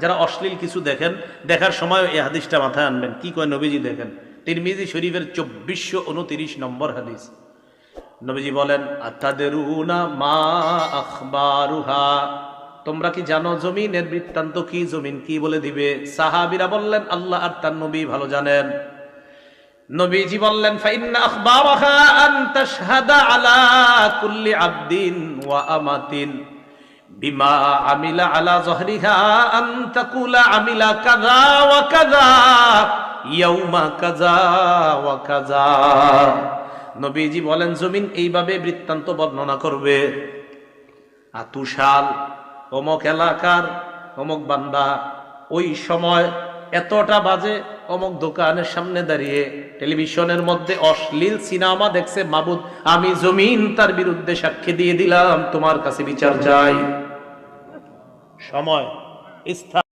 যারা অশ্লীল কিছু দেখেন, দেখার সময় এই হাদিসটা মাথায় আনবেন। কি কয় নবীজি দেখেন? তিরমিজি শরীফের চব্বিশশো উনতিরিশ নম্বর হাদিস। নবীজি বলেন, আতাদেরুনা মা আখবারুহা? তোমরা কি জানো জমিনের বৃত্তান্ত কি? জমিন কি বলে দিবে? সাহাবিরা বললেন, আল্লাহ আর তার নবী ভালো জানেন। নবীজি বললেন আলা কুল্লি আবদিন ওয়া আমাতিন। বিমা আমিলা আলা জহরিহা আন আমিলা কাযা ওয়া কাযা, ইয়াউমা কাযা ওয়া কাযা। নবীজি বলেন, জমিন এইভাবে বৃত্তান্ত বর্ণনা করবে। আতুশাল, অমক এলাকার অমক বান্দা, ওই সময় এতটা বাজে অমক দোকানের সামনে দাঁড়িয়ে টেলিভিশনের মধ্যে অশ্লীল সিনেমা দেখছে মাবুদ, আমি জমিন তার বিরুদ্ধে সাক্ষী দিয়ে দিলাম, তোমার কাছে বিচার চাই। সময় স্থান